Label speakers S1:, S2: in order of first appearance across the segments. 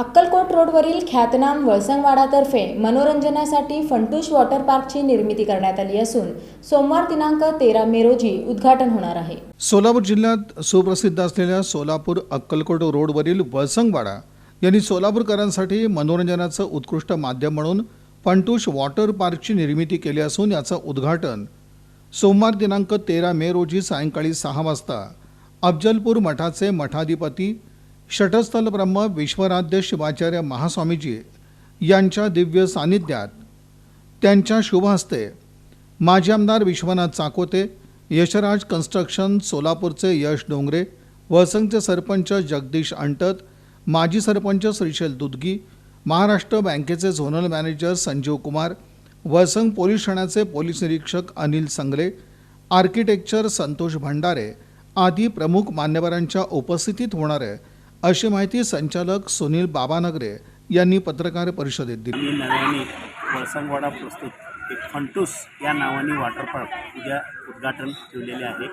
S1: अक्कलकोट रोडवरील ख्यातनाम वळसंगवाडातर्फे मनोरंजनासाठी फंटूश वॉटर पार्कची निर्मिती करण्यात आली असून सोमवार दिनांक तेरा मे रोजी उद्घाटन होणार आहे.
S2: सोलापूर जिल्ह्यात सुप्रसिद्ध असलेल्या सोलापूर अक्कलकोट रोडवरील वळसंगवाडा यांनी सोलापूरकरांसाठी मनोरंजनाचं उत्कृष्ट माध्यम म्हणून फंटूश वॉटर पार्कची निर्मिती केली असून याचं उद्घाटन सोमवार दिनांक तेरा मे रोजी सायंकाळी सहा वाजता अफजलपूर मठाचे मठाधिपती शटस्थल ब्रह्म विश्वराध्य शिवाचार्य महास्वामीजी यांच्या दिव्य सान्निध्यात त्यांच्या शुभ हस्ते माजी आमदार विश्वनाथ चाकोते यशराज कन्स्ट्रक्शन सोलापूरचे यश डोंगरे वसंगचे सरपंच जगदीश अंटत माजी सरपंच श्रीशैल दुदगी महाराष्ट्र बँकेचे zonal manager Sanjeev Kumar Vasang police ठाण्याचे पोलीस निरीक्षक अनिल संगले आर्किटेक्चर संतोष भंडारे आदी प्रमुख मान्यवरांच्या उपस्थितीत होणारे अशी माहिती संचालक सुनील बाबानगरे यांनी पत्रकार परिषदेत दिली.
S3: आम्ही नव्याने वळसंगवाडा प्रस्तुत एक फंटूस या नावाने वॉटर पार्क उद्या उद्घाटन ठेवलेले आहे.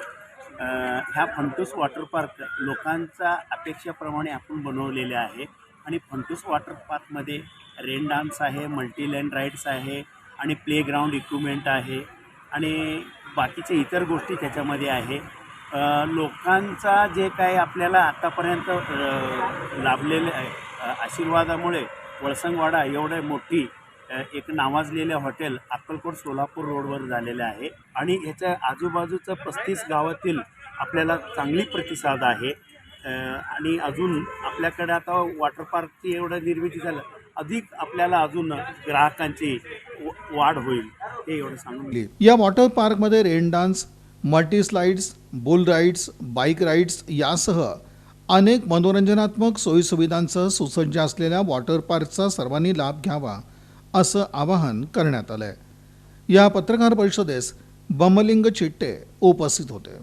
S3: ह्या फंटूस वॉटर पार्क लोकांच्या अपेक्षेप्रमाणे आपण बनवलेले आहे आणि फंटूस वॉटर पार्कमध्ये रेन डान्स आहे मल्टीलँड राईड्स आहे आणि प्लेग्राऊंड इक्विपमेंट आहे आणि बाकीचे इतर गोष्टी त्याच्यामध्ये आहे. लोकांचा जे काही आपल्याला आत्तापर्यंत लाभलेले आहे आशीर्वादामुळे वळसंगवाडा एवढं मोठी एक नावाजलेलं हॉटेल अक्कलकोट सोलापूर रोडवर झालेलं आहे. आणि ह्याच्या आजूबाजूचं पस्तीस गावातील आपल्याला चांगली प्रतिसाद आहे. आणि अजून आपल्याकडे आता वॉटर पार्कची एवढं निर्मिती झालं अधिक आपल्याला अजून ग्राहकांची व- वाढ होईल हे एवढं सांगून
S2: या वॉटर पार्कमध्ये rain dance multi slides bull rides bike rides यासह अनेक मनोरंजनात्मक सोयीसुविधांसह सुसज्ज असलेल्या वॉटर पार्कचा सर्वांनी लाभ घ्यावा असं आवाहन करण्यात आलंय. या पत्रकार परिषदेस बमलिंग चिट्टे उपस्थित होते.